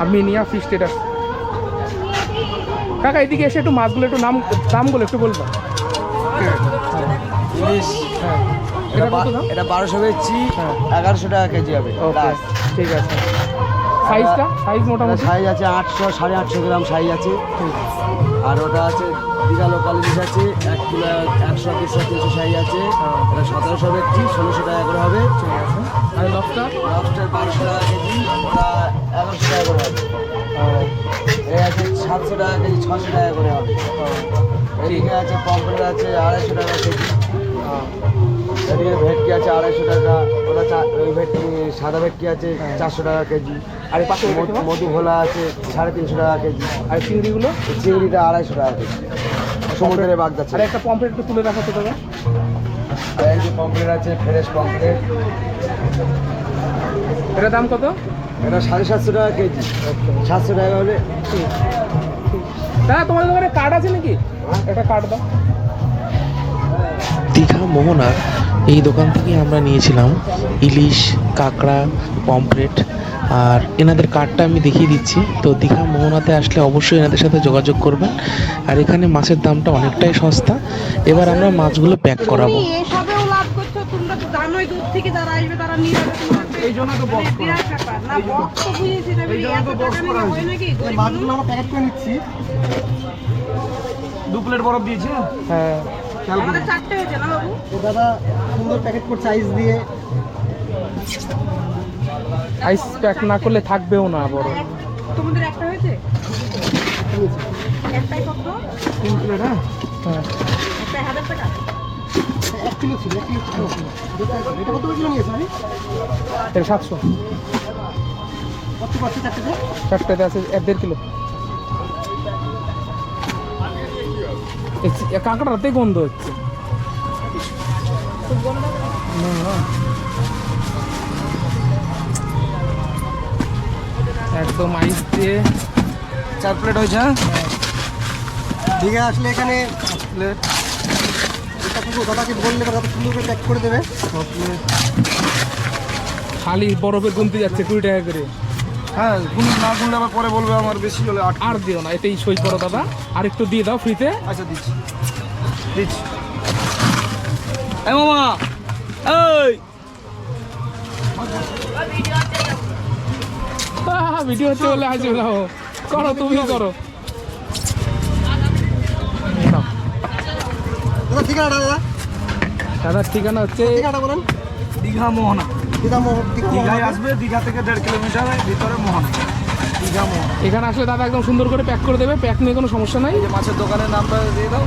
আর মিনিয়া fish status কাকা এদিকে এসে একটু মাছগুলো একটু নাম দামগুলো একটু বলবেন হ্যাঁ। এটা বারোশো বেচছি হ্যাঁ। এগারোশো টাকা কেজি হবে। ঠিক আছে। সাইজটা সাইজ মোটামুটি? সাইজ আছে আটশো সাড়ে আটশো গ্রাম সাইজ আছে। আর ওটা আছে দীঘা লোকাল ইলিশ আছে এক কিলো একশো দুশো তিনশো সাইজ আছে। এটা সতেরোশো বেচছি ষোলোশো টাকা করে হবে। আর লবস্টার লবস্টার বারোশো টাকা কেজি ওটা এগারোশো টাকা করে হবে। এই আছে সাতশো টাকা কেজি ছশো টাকা করে হবে। এদিকে আছে পম্পলেট আছে আড়াইশো টাকা কেজি। এদিকে ভেটকি আছে আড়াইশো টাকা ওটা ওই ভেটকি সাদা ভেটকি আছে চারশো টাকা কেজি। আর পাশে মধু- ভোলা আছে সাড়ে তিনশো টাকা কেজি। আর চিংড়িগুলো? চিংড়িটা আড়াইশো টাকা কেজি। সমুদ্রে বাগদা আর একটা পম্পলেট তুলে রাখো তো দাদা আর এই যে পম্পলেট আছে ফ্রেশ পম্পলেট এটার দাম কত? এটা সাড়ে সাতশো টাকা কেজি। সাতশো টাকা হলে দাদা তোমাদের দোকানে কার্ড আছে নাকি? একটা কার্ড দাও। দীঘা মোহনার এই দোকান থেকে আমরা নিয়েছিলাম ইলিশ কাঁকড়া পমফ্রেট। আর এনাদের কার্ডটা আমি দেখিয়ে দিচ্ছি। তো দীঘা মোহনাতে আসলে অবশ্যই এনাদের সাথে যোগাযোগ করবেন। আর এখানে মাছের দামটা অনেকটাই সস্তা। এবার আমরা মাছগুলো প্যাক করাবো। হয় দু প্লেট বরফ দিয়েছি হ্যাঁ। আমাদের চারটে হয়েছে না বাবু? দাদা সুন্দর প্যাকেট করছে আইস দিয়ে। আইস প্যাক না করলে থাকবেও না বড়। তোমাদের একটা হয়েছে? একটাই কত? তিন প্লেট হ্যাঁ। হ্যাঁ একটা হাজার টাকা? এক কিলো ছিল এক কিলো ছিল। এটা কত কিলো নিয়েছে আমি এটা সাতশো। কত পাচ্ছি চারটে চারটাতে আছে এক দেড় কিলো। এ গন্ধ হচ্ছে। একদম আইস দিয়ে চার প্লেট হয়েছে হ্যাঁ? ঠিক আছে আসলে এখানে প্লেট দাদাকে বললে দাদা সুন্দর করে প্যাক করে দেবে। খালি বরফে গুনতে যাচ্ছে কুড়ি টাকা করে। হ্যাঁ গুণ না গুনলে আবার পরে বলবে আমার বেশি হলে আট। আর দিও না এতেই সই করো দাদা। আর একটু দিয়ে দাও ফ্রিতে আচ্ছা দিচ্ছি। দিচ্ছি। মামা এই। ভিডিও হচ্ছে বলে আসবে না করো তুমি করো। দাদা ঠিকানা দাদা? দাদার ঠিকানা হচ্ছে ঠিকানা বলেন। দীঘা মোহনা। দীঘায় আসবে দীঘা থেকে দেড় কিলোমিটার ভিতরে মোহনা দীঘা মোহনা এখানে আসলে দাদা একদম সুন্দর করে প্যাক করে দেবে প্যাক নিয়ে কোনো সমস্যা নাই। যে মাছের দোকানের নামটা দিয়ে দাও।